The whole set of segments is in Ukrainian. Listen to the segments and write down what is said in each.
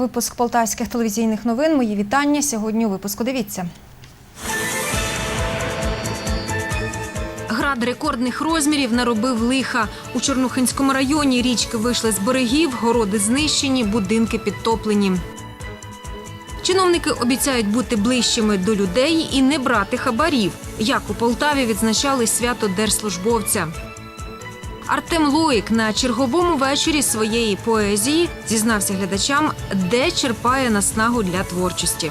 Випуск полтавських телевізійних новин. Мої вітання. Сьогодні у випуску дивіться. Град рекордних розмірів наробив лиха. У Чорнухинському районі річки вийшли з берегів, городи знищені, будинки підтоплені. Чиновники обіцяють бути ближчими до людей і не брати хабарів. Як у Полтаві відзначали свято держслужбовця. Артем Лоїк на черговому вечорі своєї поезії зізнався глядачам, де черпає наснагу для творчості.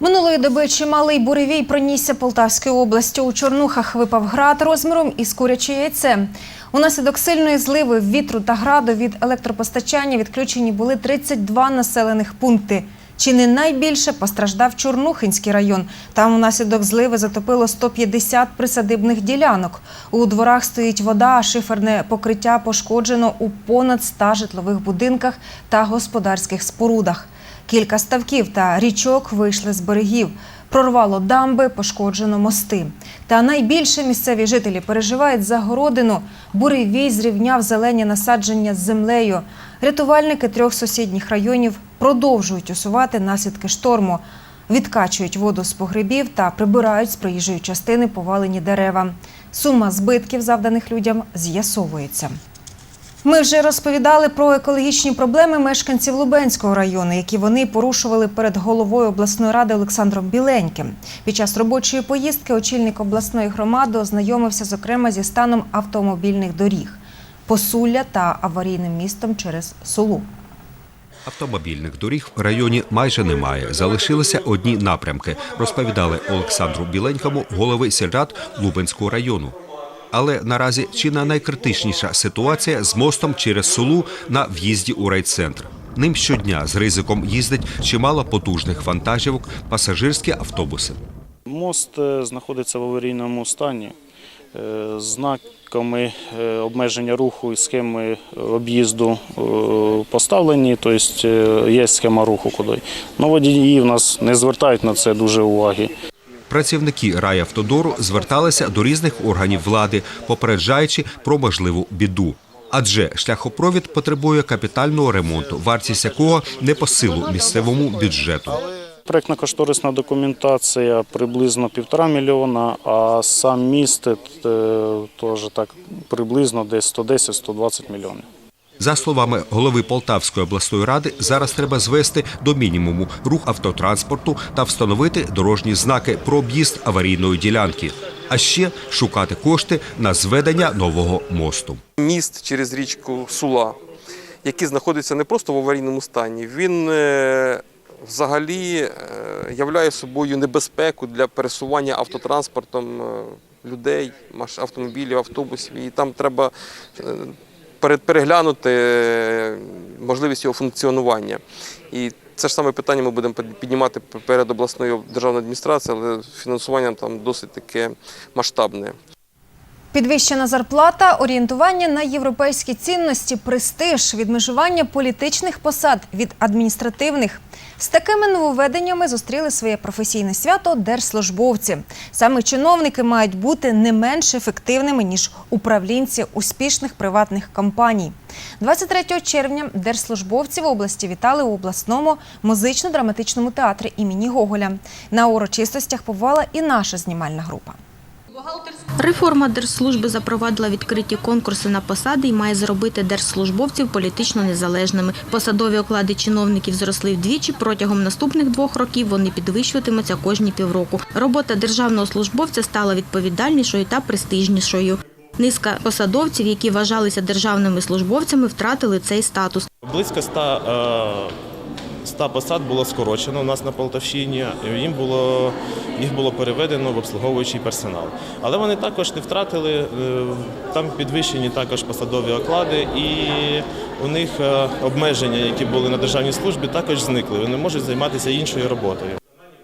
Минулої доби чималий буревій пронісся Полтавською областю. У Чорнухах випав град розміром із куряче яйце. Унаслідок сильної зливи, вітру та граду від електропостачання відключені були 32 населених пункти. Чи не найбільше постраждав Чорнухинський район. Там унаслідок зливи затопило 150 присадибних ділянок. У дворах стоїть вода, а шиферне покриття пошкоджено у понад 100 житлових будинках та господарських спорудах. Кілька ставків та річок вийшли з берегів. Прорвало дамби, пошкоджено мости. Та найбільше місцеві жителі переживають за городину. Буревій зрівняв зелені насадження з землею. Рятувальники трьох сусідніх районів продовжують усувати наслідки шторму. Відкачують воду з погребів та прибирають з проїжджої частини повалені дерева. Сума збитків, завданих людям, з'ясовується. Ми вже розповідали про екологічні проблеми мешканців Лубенського району, які вони порушували перед головою обласної ради Олександром Біленьким. Під час робочої поїздки очільник обласної громади ознайомився зокрема зі станом автомобільних доріг, посулля та аварійним містом через Сулу. Автомобільних доріг в районі майже немає. Залишилися одні напрямки, розповідали Олександру Біленькому, голови сільрад Лубенського району. Але наразі чинна найкритичніша ситуація з мостом через Сулу на в'їзді у райцентр. Ним щодня з ризиком їздить чимало потужних вантажівок, пасажирські автобуси. Мост е, знаходиться в аварійному стані. Е, Знаками е, обмеження руху і схеми об'їзду е, поставлені, тобто е, є схема руху куди. Но водії в нас не звертають на це дуже уваги. Працівники райавтодору зверталися до різних органів влади, попереджаючи про можливу біду. Адже шляхопровід потребує капітального ремонту, вартість якого не по силу місцевому бюджету. Проектно-кошторисна документація приблизно півтора мільйона, а сам міст е, теж так приблизно десь 110-120 мільйонів. За словами голови Полтавської обласної ради, зараз треба звести до мінімуму рух автотранспорту та встановити дорожні знаки про об'їзд аварійної ділянки, а ще шукати кошти на зведення нового мосту. міст через річку Сула, який знаходиться не просто в аварійному стані, він е, взагалі е, являє собою небезпеку для пересування автотранспортом е, людей, автомобілів, автобусів. І там треба е, переглянути можливість його функціонування. І це ж саме питання ми будемо під- піднімати перед обласною державною адміністрацією, але фінансування там досить таке масштабне. Підвищена зарплата, орієнтування на європейські цінності, престиж, відмежування політичних посад від адміністративних. З такими нововведеннями зустріли своє професійне свято держслужбовці. Саме чиновники мають бути не менш ефективними ніж управлінці успішних приватних компаній. 23 червня держслужбовці в області вітали у обласному музично-драматичному театрі імені Гоголя. На урочистостях побувала і наша знімальна група. Реформа держслужби запровадила відкриті конкурси на посади і має зробити держслужбовців політично незалежними. Посадові оклади чиновників зросли вдвічі. Протягом наступних двох років вони підвищуватимуться кожні півроку. Робота державного службовця стала відповідальнішою та престижнішою. Низка посадовців, які вважалися державними службовцями, втратили цей статус. Близько 100, е, 100 посад було скорочено у нас на Полтавщині. Їм було, їх було переведено в обслуговуючий персонал. Але вони також не втратили, е, там підвищені також посадові оклади, і у них е, обмеження, які були на державній службі, також зникли. Вони можуть займатися іншою роботою.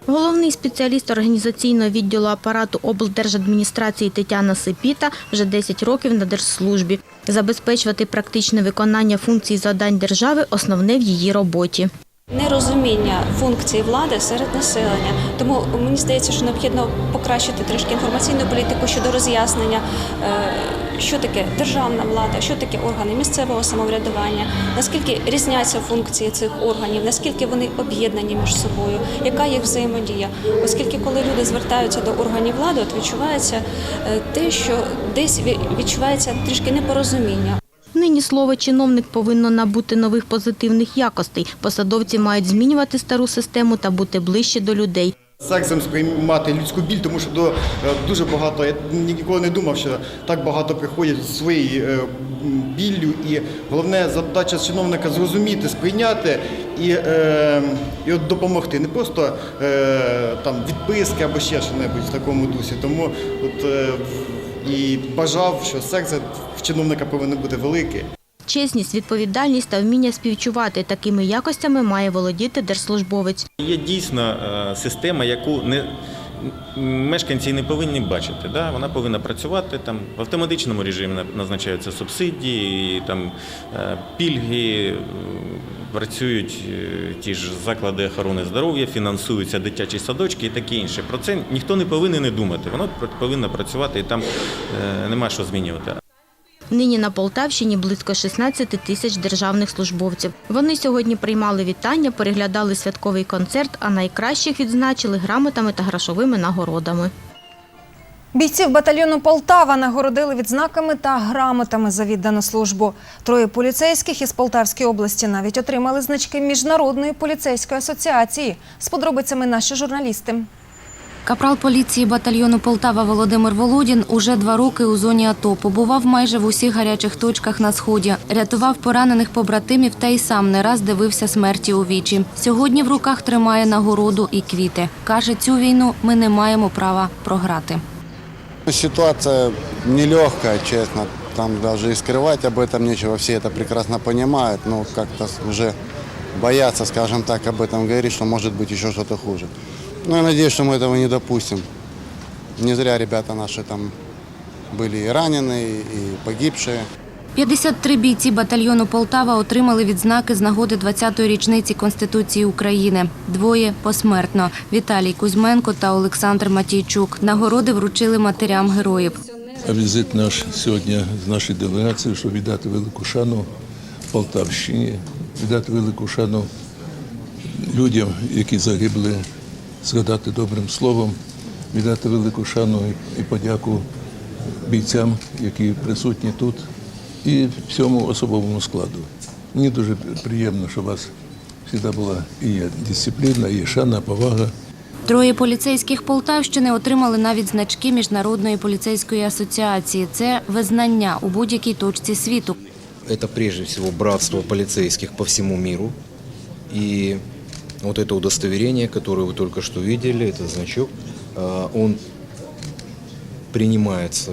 Головний спеціаліст організаційного відділу апарату облдержадміністрації Тетяна Сипіта вже 10 років на держслужбі. Забезпечувати практичне виконання функцій завдань держави – основне в її роботі. Нерозуміння функції влади серед населення. Тому мені здається, що необхідно покращити трішки інформаційну політику щодо роз'яснення, е, що таке державна влада, що таке органи місцевого самоврядування, наскільки різняться функції цих органів, наскільки вони об'єднані між собою, яка їх взаємодія. Оскільки, коли люди звертаються до органів влади, от відчувається е, те, що десь ві- відчувається трішки непорозуміння. Нині слово чиновник повинно набути нових позитивних якостей. Посадовці мають змінювати стару систему та бути ближче до людей. Сексом сприймати людську біль, тому що до е, дуже багато. Я ніколи не думав, що так багато приходять зі своєю е, біллю. І головне задача чиновника зрозуміти, сприйняти і, е, і от допомогти. Не просто там відписки або ще що-небудь в такому дусі. Тому от і бажав, що секс чиновника повинен бути великий. Чесність, відповідальність та вміння співчувати такими якостями має володіти держслужбовець. Є дійсно е, система, яку не мешканці не повинні бачити. Да? Вона повинна працювати там в автоматичному режимі на- назначаються субсидії, там е, пільги. е, Працюють ті ж заклади охорони здоров'я, фінансуються дитячі садочки і таке інше. Про це ніхто не повинен не думати. Воно повинно працювати і там нема що змінювати. Нині на Полтавщині близько 16 тисяч державних службовців. Вони сьогодні приймали вітання, переглядали святковий концерт, а найкращих відзначили грамотами та грошовими нагородами. Бійців батальйону Полтава нагородили відзнаками та грамотами за віддану службу. Троє поліцейських із Полтавської області навіть отримали значки Міжнародної поліцейської асоціації. З подробицями наші журналісти. Капрал поліції батальйону Полтава Володимир Володін уже два роки у зоні АТО. Побував майже в усіх гарячих точках на сході, рятував поранених побратимів та й сам не раз дивився смерті у вічі. Сьогодні в руках тримає нагороду і квіти. каже, цю війну ми не маємо права програти. Ситуация нелегкая, честно. Там даже и скрывать об этом нечего. Все это прекрасно понимают, но как-то уже боятся, скажем так, об этом говорить, что может быть еще что-то хуже. Но я надеюсь, что мы этого не допустим. Не зря ребята наши там были и раненые, и погибшие. 53 бійці батальйону Полтава отримали відзнаки з нагоди 20-ї річниці Конституції України. Двоє посмертно – Віталій Кузьменко та Олександр Матійчук. Нагороди вручили матерям героїв. Візит наш сьогодні з нашої делегації, щоб віддати велику шану Полтавщині, віддати велику шану людям, які загибли, згадати добрим словом, віддати велику шану і подяку бійцям, які присутні тут, і всьому особовому складу. Мені дуже приємно, що у вас завжди була і є дисципліна, і є шана, повага. Троє поліцейських Полтавщини отримали навіть значки Міжнародної поліцейської асоціації. Це визнання у будь-якій точці світу. Это прежде всего братство полицейских по всему миру. И вот это удостоверение, которое вы только что видели, этот значок, а, он принимается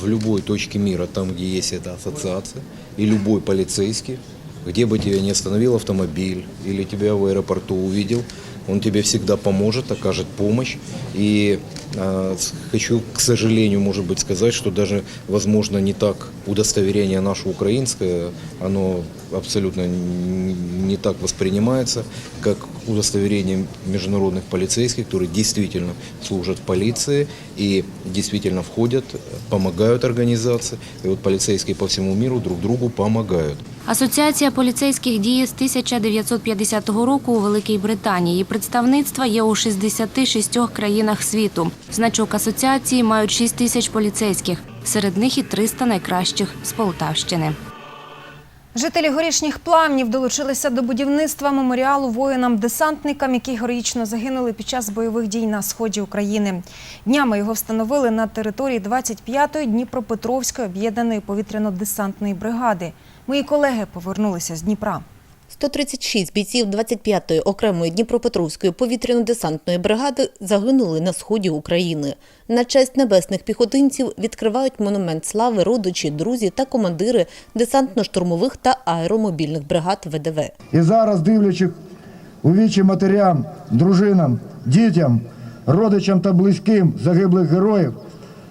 в любой точке мира, там, где есть эта ассоциация, и любой полицейский, где бы тебя не остановил автомобиль или тебя в аэропорту увидел, он тебе всегда поможет, окажет помощь. И э, хочу, к сожалению, может быть, сказать, что даже, возможно, не так удостоверение наше украинское, оно абсолютно не так воспринимается, как удостоверение международных полицейских, которые действительно служат полиции и действительно входят, помогают организации. И вот полицейские по всему миру друг другу помогают. Асоціація поліцейських діє з 1950 року у Великій Британії. Представництва є у 66 країнах світу. Значок асоціації мають 6 тисяч поліцейських. Серед них і 300 найкращих з Полтавщини. Жителі горішніх плавнів долучилися до будівництва меморіалу воїнам-десантникам, які героїчно загинули під час бойових дій на сході України. Днями його встановили на території 25-ї Дніпропетровської об'єднаної повітряно-десантної бригади. Мої колеги повернулися з Дніпра. 136 бійців 25-ї окремої Дніпропетровської повітряно-десантної бригади загинули на сході України. На честь небесних піхотинців відкривають монумент слави родичі, друзі та командири десантно-штурмових та аеромобільних бригад ВДВ. І зараз, дивлячись у вічі матерям, дружинам, дітям, родичам та близьким загиблих героїв,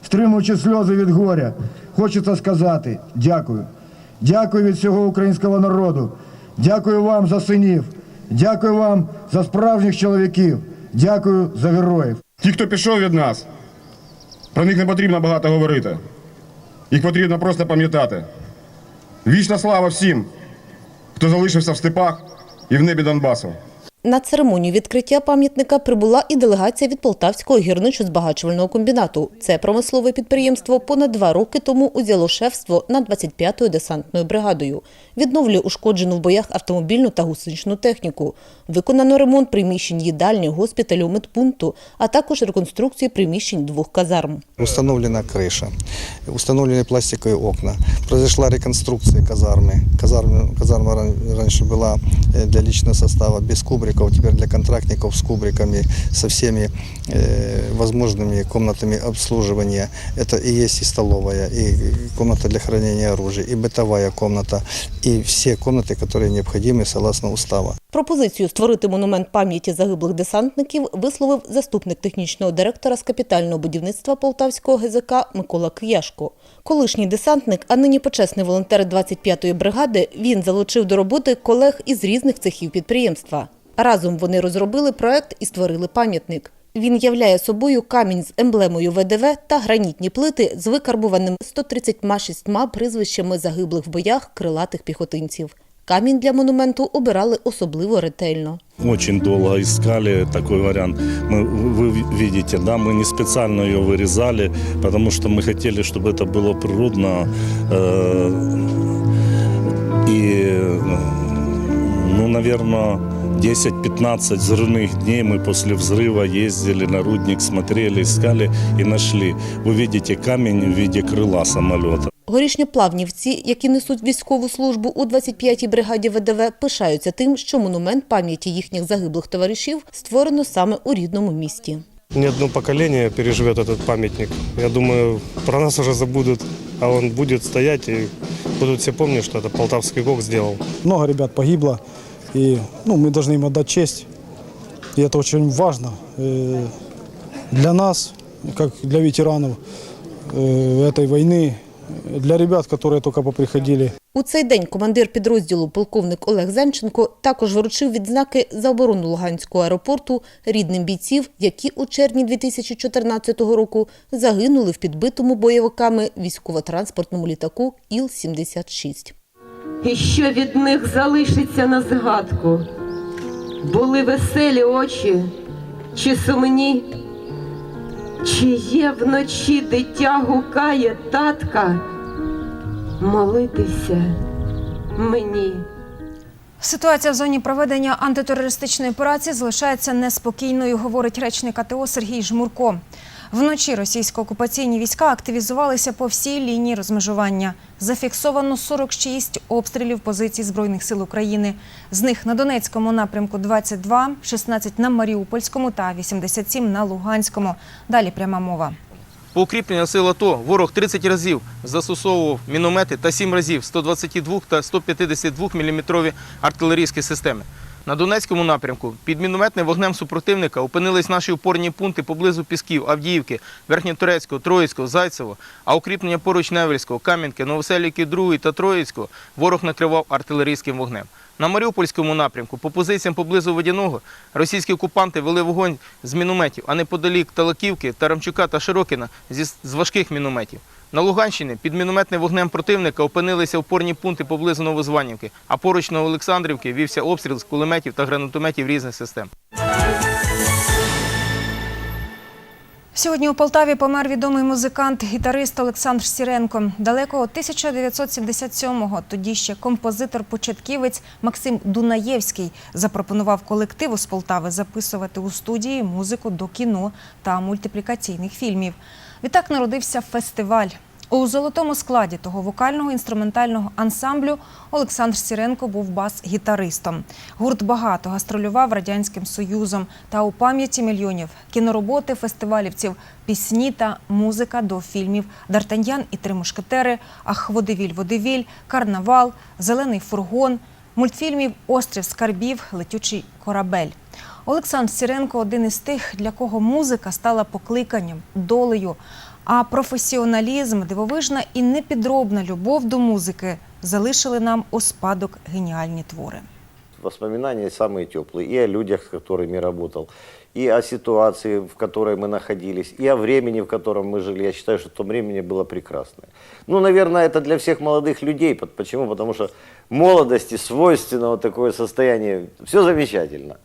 стримуючи сльози від горя, хочеться сказати дякую. Дякую від всього українського народу. Дякую вам за синів. Дякую вам за справжніх чоловіків. Дякую за героїв. Ті, хто пішов від нас, про них не потрібно багато говорити. Їх потрібно просто пам'ятати. Вічна слава всім, хто залишився в степах і в небі Донбасу. На церемонію відкриття пам'ятника прибула і делегація від Полтавського гірничо-збагачувального комбінату. Це промислове підприємство понад два роки тому узяло шефство над 25-ю десантною бригадою Відновлює ушкоджену в боях автомобільну та гусеничну техніку. Виконано ремонт приміщень їдальні, госпіталю, медпункту, а також реконструкцію приміщень двох казарм. Установлена крыша, установлены пластиковые окна. Произошла реконструкция казармы. Казарма, казарма ран- раньше была э, для личного состава без кубриков, теперь для контрактников с кубриками, со всеми э, возможными комнатами обслуживания. Это и есть и столовая, и комната для хранения оружия, и бытовая комната, и все комнаты, которые необходимы согласно устава. Пропозицію створити монумент пам'яті загиблих десантників висловив заступник технічного директора з капітального будівництва Полтавського ГЗК Микола Кияшко. Колишній десантник, а нині почесний волонтер 25-ї бригади, він залучив до роботи колег із різних цехів підприємства. Разом вони розробили проект і створили пам'ятник. Він являє собою камінь з емблемою ВДВ та гранітні плити з викарбуваним 136 прізвищами загиблих в боях крилатих піхотинців. Камінь для монументу обирали особливо ретельно. Очень долго искали такой вариант. Мы, вы видите, да, мы не специально ее вырезали, потому что мы хотели, чтобы это было природно. э, и, ну, наверное, 10-15 взрывных дней мы после взрыва ездили на рудник, смотрели, искали и нашли. Вы видите камень в виде крыла самолета. Горішньоплавнівці, які несуть військову службу у 25-й бригаді ВДВ, пишаються тим, що монумент пам'яті їхніх загиблих товаришів створено саме у рідному місті. Не одно поколение переживет этот памятник. Я думаю, про нас уже забудут, а он будет стоять и будут все помнить, что это Полтавский ГОК сделал. Много ребят погибло, и ну, мы должны им отдать честь. И это очень важно э, для нас, как для ветеранов э, этой войны, для ребят, которые только поприходили. У цей день командир підрозділу полковник Олег Зенченко також вручив відзнаки за оборону Луганського аеропорту рідним бійців, які у червні 2014 року загинули в підбитому бойовиками військово-транспортному літаку Іл-76. І що від них залишиться на згадку? Були веселі очі, чи сумні? Чи є вночі дитя гукає татка? Молитися мені. Ситуація в зоні проведення антитерористичної операції залишається неспокійною, говорить речник АТО Сергій Жмурко. Вночі російсько-окупаційні війська активізувалися по всій лінії розмежування. Зафіксовано 46 обстрілів позицій Збройних сил України. З них на Донецькому напрямку 22, 16 на Маріупольському та 87 на Луганському. Далі пряма мова. По укріпленню сил АТО ворог 30 разів застосовував міномети та 7 разів 122 та 152 мм артилерійські системи. На Донецькому напрямку під мінометним вогнем супротивника опинились наші опорні пункти поблизу Пісків, Авдіївки, Верхньотурецького, Троїцького, Зайцево, а укріплення поруч Невельського, Кам'янки, Новоселівки 2 та Троїцького ворог накривав артилерійським вогнем. На Маріупольському напрямку, по позиціям поблизу Водяного, російські окупанти вели вогонь з мінометів, а неподалік Талаківки, Тарамчука та Широкіна з важких мінометів. На Луганщині під мінометним вогнем противника опинилися опорні пункти поблизу Новозванівки, а поруч на Олександрівки вівся обстріл з кулеметів та гранатометів різних систем. Сьогодні у Полтаві помер відомий музикант, гітарист Олександр Сіренко. Далекого 1977-го тоді ще композитор-початківець Максим Дунаєвський запропонував колективу з Полтави записувати у студії музику до кіно та мультиплікаційних фільмів. Відтак народився фестиваль. У золотому складі того вокального інструментального ансамблю Олександр Сіренко був бас-гітаристом. Гурт багато гастролював Радянським Союзом та у пам'яті мільйонів кінороботи фестивалівців, пісні та музика до фільмів Д'Артаньян і три мушкетери, Ах, водевіль, водевіль, Карнавал, Зелений фургон, мультфільмів Острів скарбів, Летючий корабель. Олександр Сіренко один із тих, для кого музика стала покликанням, долею. А професіоналізм, дивовижна і непідробна любов до музики залишили нам у спадок геніальні твори. воспоминания самые теплые. И о людях, с которыми работал, и о ситуации, в которой мы находились, и о времени, в котором мы жили. Я считаю, что то времени было прекрасное. Ну, наверное, это для всех молодых людей. Пот- Почему? Потому что молодости свойственно вот такое состояние. Все замечательно.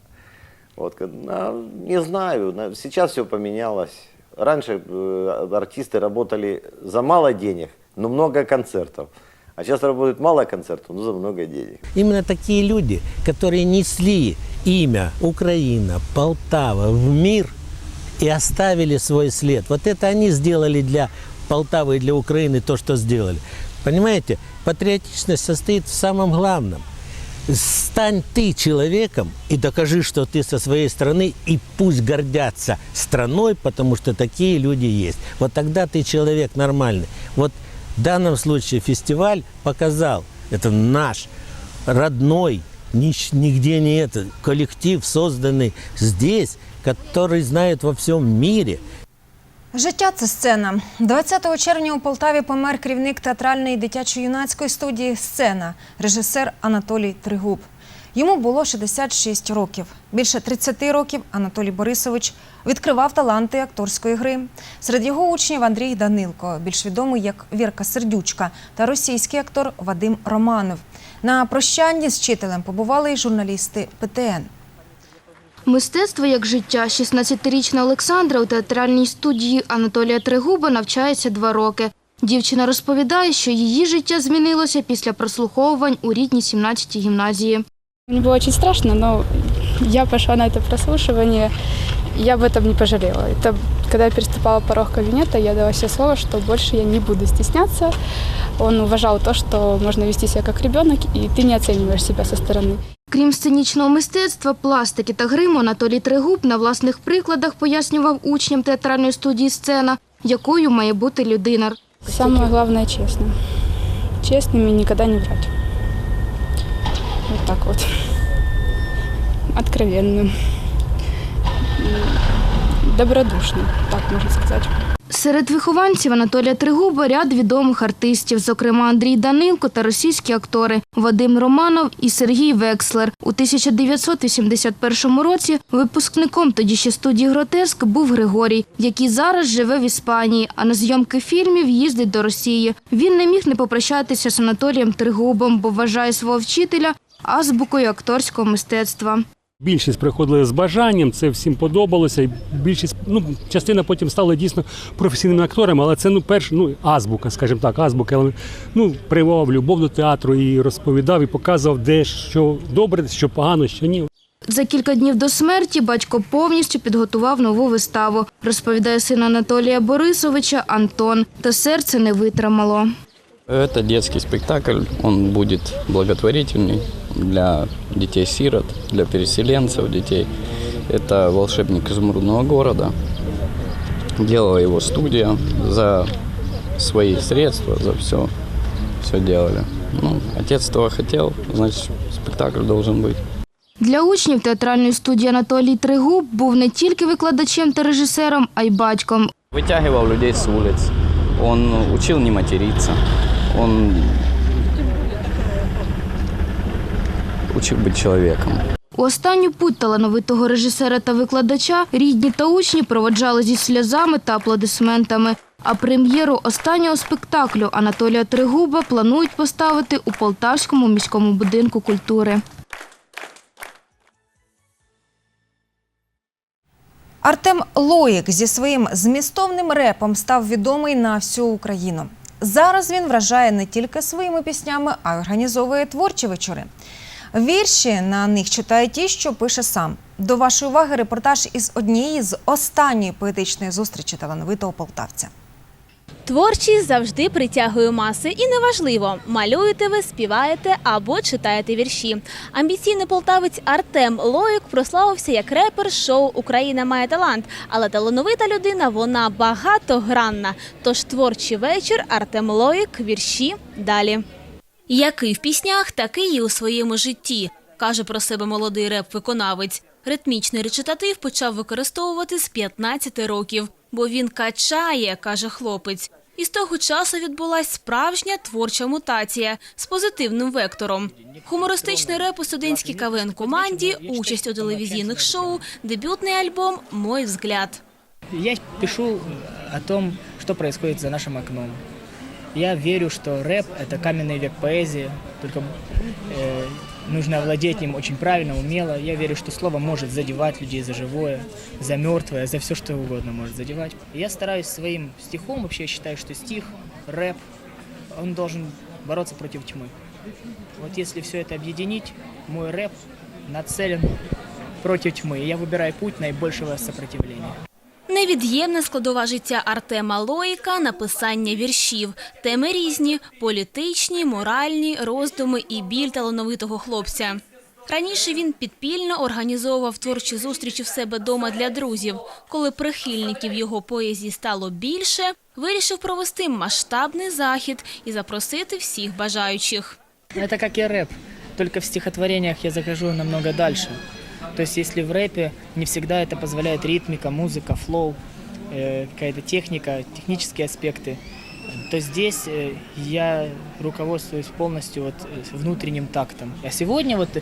Вот, ка- а, не знаю, на- сейчас все поменялось. Раньше э, артисты работали за мало денег, но много концертов. А сейчас работают мало концертов, но за много денег. Именно такие люди, которые несли имя Украина, Полтава в мир и оставили свой след. Вот это они сделали для Полтавы и для Украины то, что сделали. Понимаете, патриотичность состоит в самом главном. Стань ты человеком и докажи, что ты со своей страны, и пусть гордятся страной, потому что такие люди есть. Вот тогда ты человек нормальный. Вот в данном случае фестиваль показал, это наш родной, нигде не это, коллектив, созданный здесь, который знают во всем мире. Життя це сцена. 20 червня у Полтаві помер керівник театральної дитячо-юнацької студії Сцена, режисер Анатолій Тригуб. Йому було 66 років. Більше 30 років Анатолій Борисович відкривав таланти акторської гри. Серед його учнів Андрій Данилко, більш відомий як Вірка Сердючка, та російський актор Вадим Романов. На прощанні з вчителем побували й журналісти ПТН. Мистецтво як життя. 16-річна Олександра у театральній студії Анатолія Тригуба навчається два роки. Дівчина розповідає, що її життя змінилося після прослуховувань у рідній 17-й гімназії. Мне было очень страшно, но я пошла на это прослушивание, и я об этом не пожалела. Это когда я переступала порог кабинета, я дала себе слово, что больше я не буду стесняться. Он уважал то, что можно вести себя как ребенок, и ты не оцениваешь себя со стороны. Крім сценічного мистецтва, пластики та гриму, Анатолій Тригуб на власних прикладах пояснював учням театральної студії «Сцена», якою має бути людина. Самое главное – честно. Честным и никогда не врать. Вот так вот. Откровенным. М, Добродушным, так можно сказать. Серед вихованців Анатолія Тригуба ряд відомих артистів, зокрема Андрій Данилко та російські актори Вадим Романов і Сергій Векслер. У 1981 році випускником тоді ще студії Гротеск був Григорій, який зараз живе в Іспанії, а на зйомки фільмів їздить до Росії. Він не міг не попрощатися з Анатолієм Тригубом, бо вважає свого вчителя азбукою акторського мистецтва. Більшість приходили з бажанням, це всім подобалося. І більшість, ну, частина потім стала дійсно професійними акторами, але це ну, перш, ну, азбука, скажімо так, азбука. Ну, прививав любов до театру і розповідав, і показував, де що добре, що погано, що ні. За кілька днів до смерті батько повністю підготував нову виставу, розповідає син Анатолія Борисовича Антон. Та серце не витримало. Это детский спектакль, он будет благотворительный для детей-сирот, для переселенцев детей. Это «Волшебник изумрудного города». Делала его студия за свои средства, за все, все делали. Ну, отец этого хотел, значит, спектакль должен быть. Для учнів театральної студії Анатолій Тригуб був не тільки викладачем та режисером, а й батьком. Вытягивал людей с улиц, он учил не материться, он учил быть человеком. У останню путь талановитого режисера та викладача рідні та учні проводжали зі сльозами та аплодисментами. А прем'єру останнього спектаклю Анатолія Тригуба планують поставити у Полтавському міському будинку культури. Артем Лоїк зі своїм змістовним репом став відомий на всю Україну. Зараз він вражає не тільки своїми піснями, а й організовує творчі вечори. Вірші на них читає ті, що пише сам. До вашої уваги репортаж із однієї з останньої поетичної зустрічі талановитого полтавця. Творчість завжди притягує маси, і неважливо, малюєте ви, співаєте або читаєте вірші. Амбіційний полтавець Артем Лоїк прославився як репер шоу Україна має талант, але талановита людина вона багатогранна. Тож творчий вечір Артем Лоїк, вірші далі. Який в піснях, такий і у своєму житті, каже про себе молодий реп-виконавець. Ритмічний речитатив почав використовувати з 15 років, бо він качає, каже хлопець. І з того часу відбулась справжня творча мутація з позитивним вектором. Хумористичний реп у студентській КВН команді, участь у телевізійних шоу, дебютний альбом Мой взгляд. Я пишу о том, что происходит за нашим окном. Я верю, что рэп – это каменный век поэзии, только э, нужно овладеть им очень правильно, умело. Я верю, что слово может задевать людей за живое, за мертвое, за все, что угодно может задевать. Я стараюсь своим стихом, вообще я считаю, что стих, рэп, он должен бороться против тьмы. Вот если все это объединить, мой рэп нацелен против тьмы. Я выбираю путь наибольшего сопротивления. Невід'ємна складова життя Артема Лоїка – написання віршів. Теми різні – політичні, моральні, роздуми і біль талановитого хлопця. Раніше він підпільно організовував творчі зустрічі в себе дома для друзів. Коли прихильників його поезії стало більше, вирішив провести масштабний захід і запросити всіх бажаючих. Это как и рэп, только в стихотворениях я захожу намного дальше. То есть если в рэпе не всегда это позволяет ритмика, музыка, флоу, э, какая-то техника, технические аспекты, то здесь э, я руководствуюсь полностью вот э, внутренним тактом. А сегодня вот э,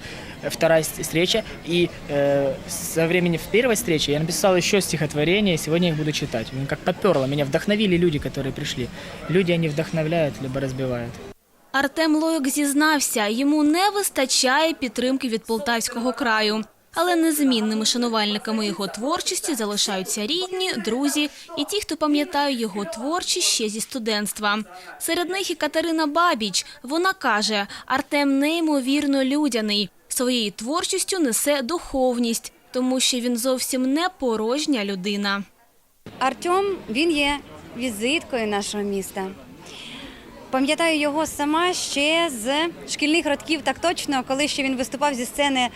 вторая с- встреча, и э, со времени в первой встрече я написал еще стихотворение, и сегодня я их буду читать. Ну, как поперло, меня вдохновили люди, которые пришли. Люди, они вдохновляют, либо разбивают. Артем Лоїк зізнався, йому не вистачає підтримки від Полтавського краю. Але незмінними шанувальниками його творчості залишаються рідні, друзі і ті, хто пам'ятає його творчість ще зі студентства. Серед них і Катерина Бабіч. Вона каже, Артем неймовірно людяний. Своєю творчістю несе духовність, тому що він зовсім не порожня людина. Артем він є візиткою нашого міста. Пам'ятаю його сама ще з шкільних років, так точно, коли ще він виступав зі сцени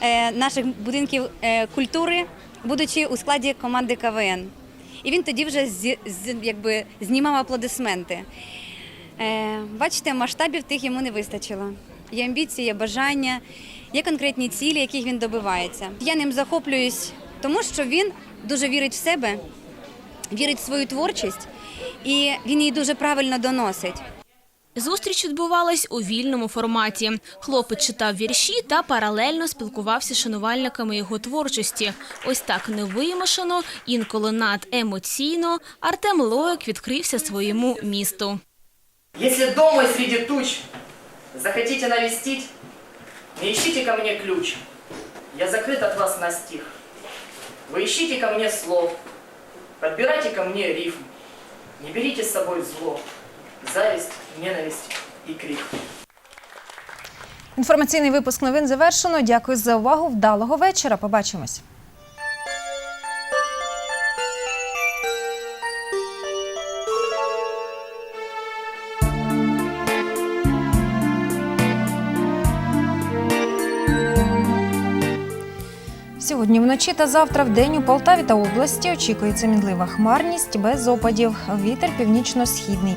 е, наших будинків е, культури, будучи у складі команди КВН. І він тоді вже з- якби, знімав аплодисменти. Е, бачите, масштабів тих йому не вистачило. Є амбіції, є бажання, є конкретні цілі, яких він добивається. Я ним захоплююсь, тому що він дуже вірить в себе, вірить в свою творчість, і він її дуже правильно доносить. Зустріч відбувалась у вільному форматі. Хлопець читав вірші та паралельно спілкувався з шанувальниками його творчості. Ось так невимушено, інколи надемоційно Артем Лоїк відкрився своєму місту. Если дома среди туч захотите навестить, не ищите ко мне ключ. Я закрыт от вас на стих. Вы ищите ко мне слов, подбирайте ко мне рифм. Не берите с собой зло, зависть, ненависть и крик. Інформаційний випуск новин завершено. Дякую за увагу. Вдалого вечора. Побачимось. Вночі та завтра в день у Полтаві та області очікується мінлива хмарність без опадів. Вітер північно-східний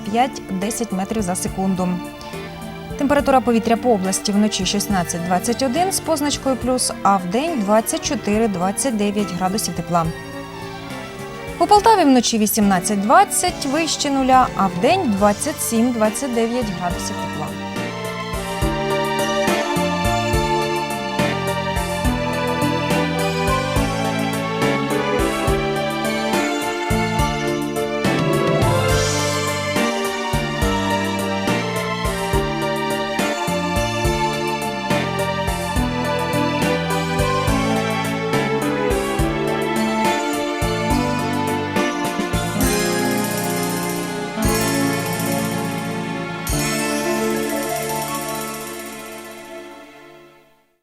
5-10 метрів за секунду. Температура повітря по області вночі 16-21 з позначкою плюс, а в день 24-29 градусів тепла. У Полтаві вночі 18-20 вище нуля, а в день 27-29 градусів тепла.